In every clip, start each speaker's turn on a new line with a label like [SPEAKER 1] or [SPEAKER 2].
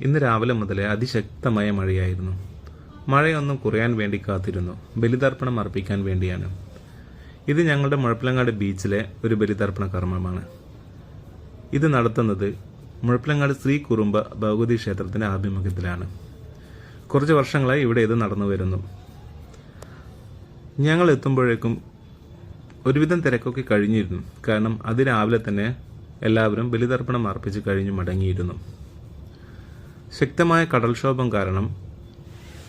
[SPEAKER 1] ഇന്ന് രാവിലെ മുതലേ അതിശക്തമായ മഴയായിരുന്നു. മഴയൊന്നും കുറയാൻ വേണ്ടി കാത്തിരുന്നു. ബലിതർപ്പണം അർപ്പിക്കാൻ വേണ്ടിയാണ്. ഇത് ഞങ്ങളുടെ മുഴപ്പിലങ്ങാട് ബീച്ചിലെ ഒരു ബലിതർപ്പണ കർമ്മമാണ്. ഇത് നടത്തുന്നത് മുഴപ്പിലങ്ങാട് ശ്രീ കുറുമ്പ ഭഗവതി ക്ഷേത്രത്തിന്റെ ആഭിമുഖ്യത്തിലാണ്. കുറച്ച് വർഷങ്ങളായി ഇവിടെ ഇത് നടന്നു വരുന്നു. ഞങ്ങൾ എത്തുമ്പോഴേക്കും ഒരുവിധം തിരക്കൊക്കെ കഴിഞ്ഞിരുന്നു. കാരണം അതിരാവിലെ തന്നെ എല്ലാവരും ബലിതർപ്പണം അർപ്പിച്ച് കഴിഞ്ഞ് മടങ്ങിയിരുന്നു. ശക്തമായ കടൽക്ഷോഭം കാരണം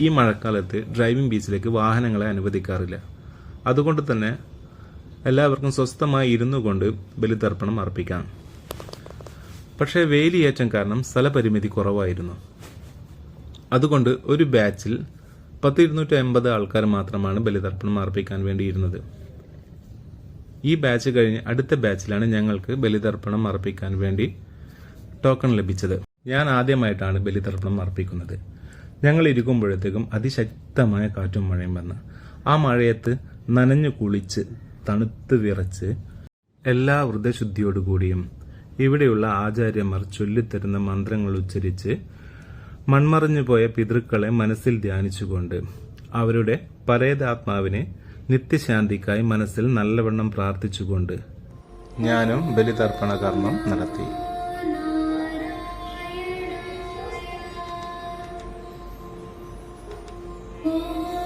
[SPEAKER 1] ഈ മഴക്കാലത്ത് ഡ്രൈവിംഗ് ബീച്ചിലേക്ക് വാഹനങ്ങളെ അനുവദിക്കാറില്ല. അതുകൊണ്ട് തന്നെ എല്ലാവർക്കും സ്വസ്ഥമായി ഇരുന്നു കൊണ്ട് ബലിതർപ്പണം അർപ്പിക്കാം. പക്ഷേ വേലിയേറ്റം കാരണം സ്ഥലപരിമിതി കുറവായിരുന്നു. അതുകൊണ്ട് ഒരു ബാച്ചിൽ പത്ത് ഇരുന്നൂറ്റി അമ്പത് ആൾക്കാർ മാത്രമാണ് ബലിതർപ്പണം അർപ്പിക്കാൻ വേണ്ടിയിരുന്നത്. ഈ ബാച്ച് കഴിഞ്ഞ് അടുത്ത ബാച്ചിലാണ് ഞങ്ങൾക്ക് ബലിതർപ്പണം അർപ്പിക്കാൻ വേണ്ടി ടോക്കൺ ലഭിച്ചത്. ഞാൻ ആദ്യമായിട്ടാണ് ബലിതർപ്പണം അർപ്പിക്കുന്നത്. ഞങ്ങൾ ഇരിക്കുമ്പോഴത്തേക്കും അതിശക്തമായ കാറ്റും മഴയും വന്ന് ആ മഴയത്ത് നനഞ്ഞു കുളിച്ച് തണുത്ത് വിറച്ച് എല്ലാ വൃദ്ധശുദ്ധിയോടുകൂടിയും ഇവിടെയുള്ള ആചാര്യന്മാർ ചൊല്ലിത്തരുന്ന മന്ത്രങ്ങൾ ഉച്ചരിച്ച് മൺമറിഞ്ഞു പോയ പിതൃക്കളെ മനസ്സിൽ ധ്യാനിച്ചുകൊണ്ട് അവരുടെ പരേതാത്മാവിനെ നിത്യശാന്തിക്കായി മനസ്സിൽ നല്ലവണ്ണം പ്രാർത്ഥിച്ചുകൊണ്ട് ഞാനും ബലിതർപ്പണ കർമ്മം നടത്തി. 不